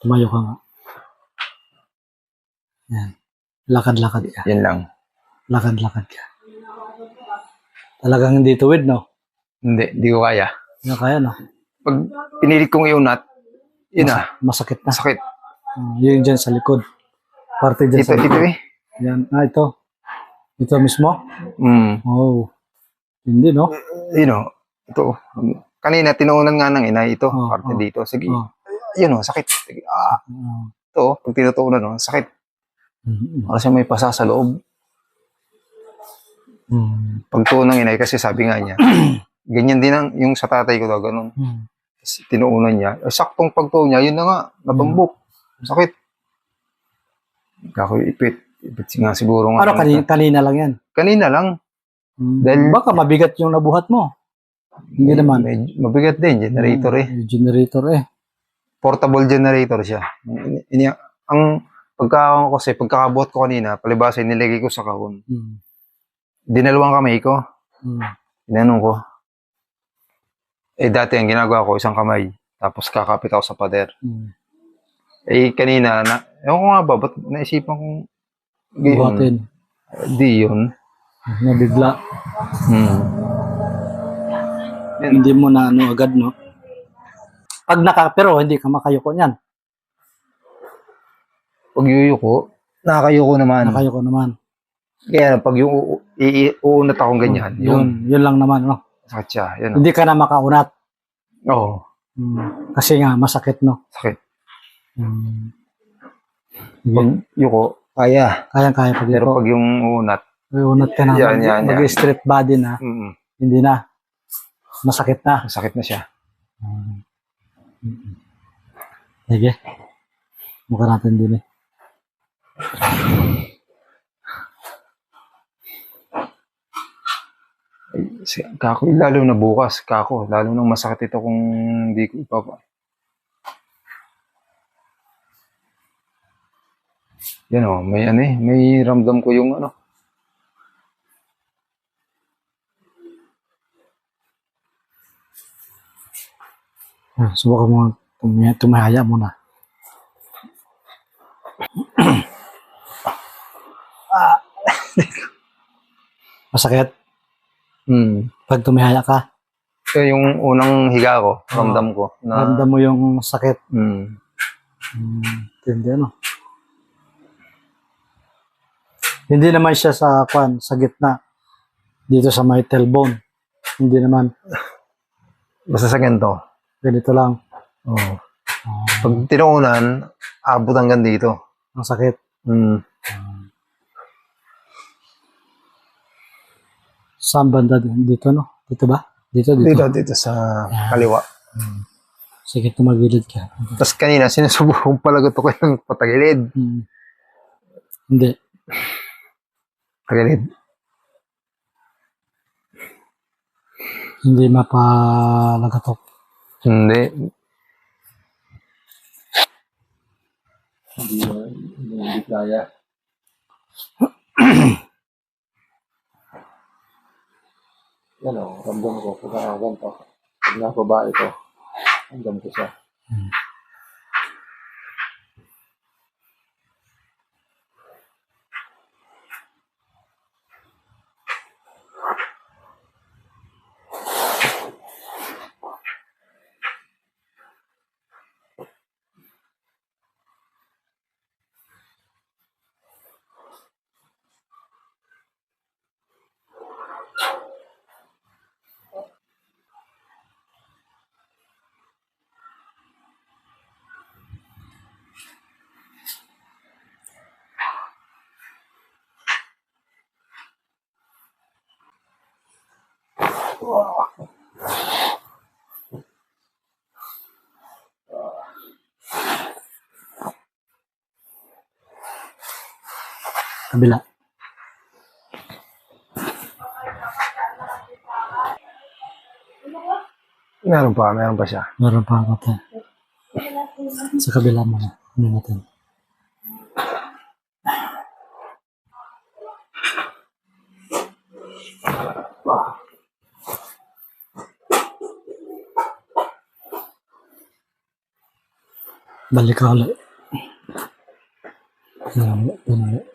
Tumayo ka nga. Yan. Lakad-lakad ka. Yan lang. Lakad-lakad ka. Talagang hindi tuwid, no? Hindi, di ko kaya. Hindi kaya, no? Pag pinilit kong iunat, yun na, Masakit na. sakit. Uh, yun dyan sa likod. Parte dyan Ito, sa ito likod. eh. Yan. Ah, ito. Ito mismo? Mm. Oh. Hindi, no? Yun o, ito. Kanina, tinuunan nga ng inay ito, Oh, parte oh. dito. Sige, Oh. Yun o, sakit. Sige, ah, ito, oh, pag tinutuunan o, sakit. Mm. Kasi may pasa sa loob. Mm. Pag tuon ng inay, kasi sabi nga niya, ganyan din ang, yung sa tatay ko daw, ganun. Mm. Tapos tinuunan niya. Eh, saktong pagtuon niya, yun na nga, natumbok. Sakit. Kako ipit. Ipit nga siguro nga. Ano, kanina, kanina lang yan. Kanina lang. Mm. Dahil- Baka mabigat yung nabuhat mo. Hindi naman. Medyo mabigat din, generator eh. Generator eh. Portable generator siya. Ini, ang pagkakawang ko kasi, pagkakabuhat ko kanina, palibasa nilagay ko sa kahon. Mm. Dinalawang kamay ko. Mm. Inanong ko. Eh dati ang ginagawa ko, isang kamay. Tapos kakapit ako sa pader. Mm. Eh kanina, na, ewan ko nga ba, ba't naisipan kong? Buhatin. Di yun. Nabigla. Hmm. Hindi mo na ano agad, no? Pag naka, pero hindi ka makayuko niyan. Pag yuyuko, nakakayuko naman. Nakayuko naman. Kaya pag yung i- i- uunat akong ganyan, yun. Yun, yun lang naman, no? Sakit siya. Yun. Hindi ka na makaunat. Oo. Mm. Kasi nga, masakit, no? sakit. Mm. Pag yuko, kaya. Kayang-kaya pag Pero pag yung unat, Unat ka na. Yan, yan, yan. Mag-straight body na. mm, Hindi na. Masakit na. sakit na siya. Mm. Sige. Mukha natin din eh. Si- kako, lalo na bukas, kako. Lalo nang masakit ito kung hindi ko ipapa. Yan o, may ano eh, may ramdam ko yung ano. Ah, Subukan mo tumaya, tumahaya muna. Ah. Masakit Hmm. pag tumihaya ka. So, yung unang higa ko, ramdam ko. Na, Ramdam mo yung sakit. Hmm. Hmm, hindi ano. Hindi naman siya sa kwan, sa gitna. Dito sa may tailbone. Hindi naman. Basta sa ganito. Ganito lang. Oh. Pag tinuunan, abot hanggang dito. Ang sakit. Hmm. Saan banda? Dito no? Dito ba? Dito, dito. Dito, dito sa kaliwa. Sige, tumagilid ka. Tapos kanina, sinusubukan palagot ako ng patagilid. Hmm. Hindi. Tagilid. Hindi mapalagatok. Hindi. Hindi hindi kaya. Yan o, ramdam ko. Pag ah, ganito, pag nababa ito, ramdam ko siya. Kabila. Meron pa, meron pa siya. Meron pa ako tayo. Sa kabila mo na. Ano natin? Balik ka ulit.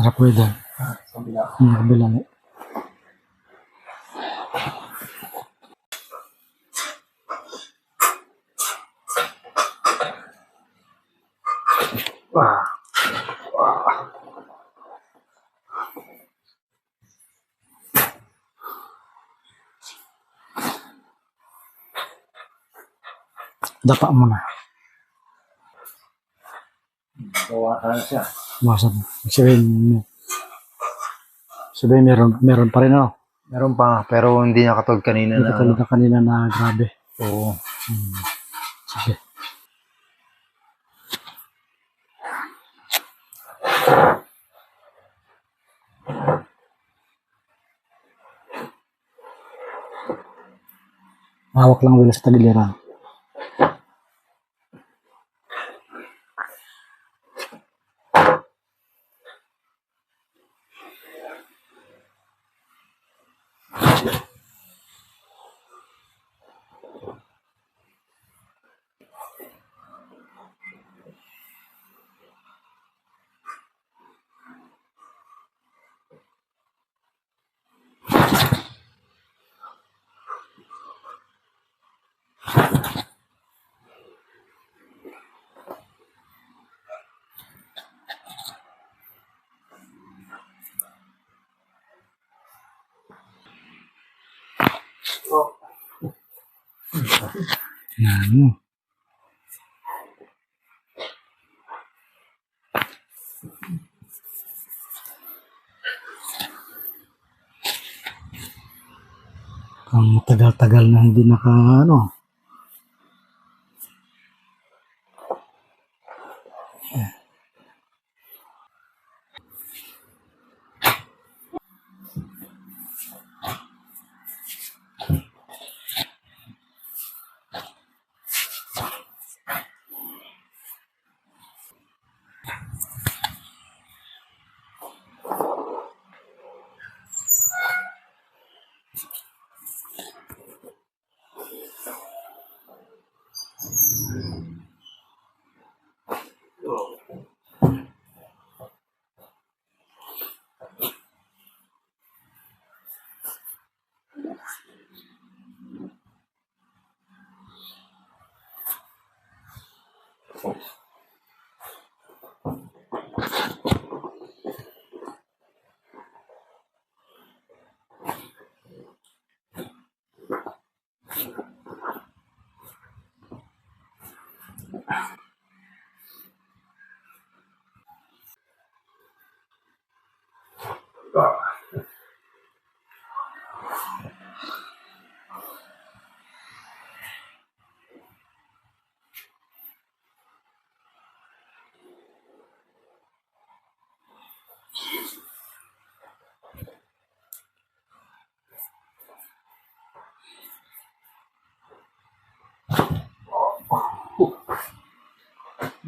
Harap ko doon. Sa bila. Yung kabila ulit. Ah. Dapa mo na. Bawasan na siya. Masan. Sabihin mo. Sabihin meron, meron pa rin ano. Meron pa pero hindi niya katulad kanina Hindi na. katulad na kanina na grabe. Oo. Sige. Hawak lang wala sa tagiliran. Yan. Ang tagal-tagal na hindi naka ano.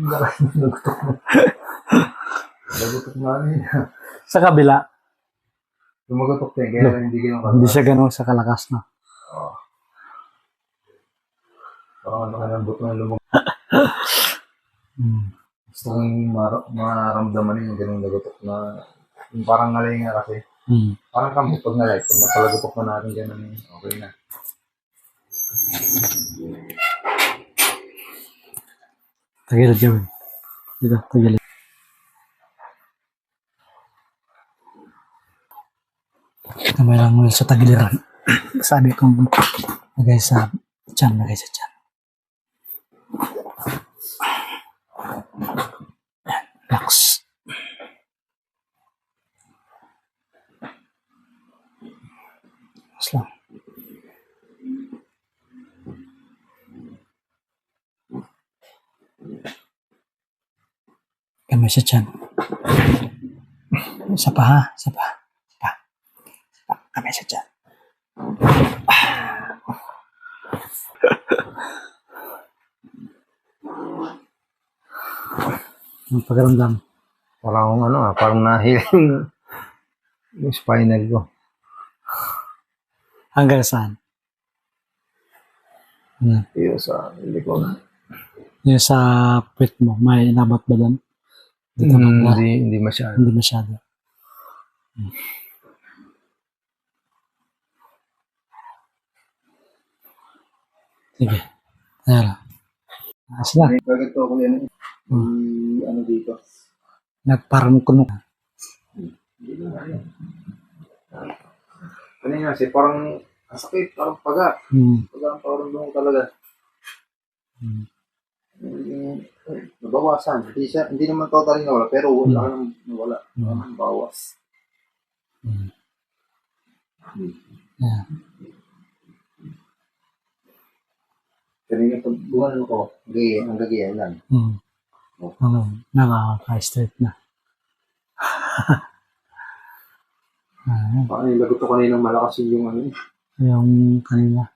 Nagutok na. Nagutok na ano. Sa kabila, Lumagutok din, kaya hindi ganun hindi siya ganun sa kalakas na. Parang ano ka ng buto na lumag. Hmm. Gusto kong mar- maramdaman yung ganung nagutok na yung parang nalay nga kasi. Hmm. Parang kami pag nalay, pag napalagutok na natin ganun, okay na. Tagilid gawin. Dito, tagilid. Kamay lang mula sa tagiliran. Sabi kong lagay sa tiyan, lagay sa tiyan. Yan, Relax. Relax Kamay sa tiyan. Isa pa ha, isa pa. Isa pa. Isa pa. Sa tiyan. Ang pagkaramdam. Parang akong ano ah, parang nahil yung, yung spinal ko. Hanggang saan? Yan. Iyo sa likod. Yung sa puwit mo, may inabot ba doon? Dito Hmm, banda? hindi, hindi masyado. Hindi masyado. Hmm. Sige. Ayan. Ayos na. May ganito ako yan. Hmm. Ano dito? Nagparang kuno. Kanina kasi parang ang sakit, parang paga. Hmm. Paga ang parang doon talaga. Hmm. Mm, nabawasan. Hindi siya, hindi naman totally nawala, pero wala nang nawala. Hmm. Wala nang bawas. Hmm. Ayan. Kanina pag buwan ko, gaya, ang gagayan lang. Hmm. Okay. Nakaka-straight na. Ayan. Paano yung lagot ko kanina malakas yung ano, Yung kanina.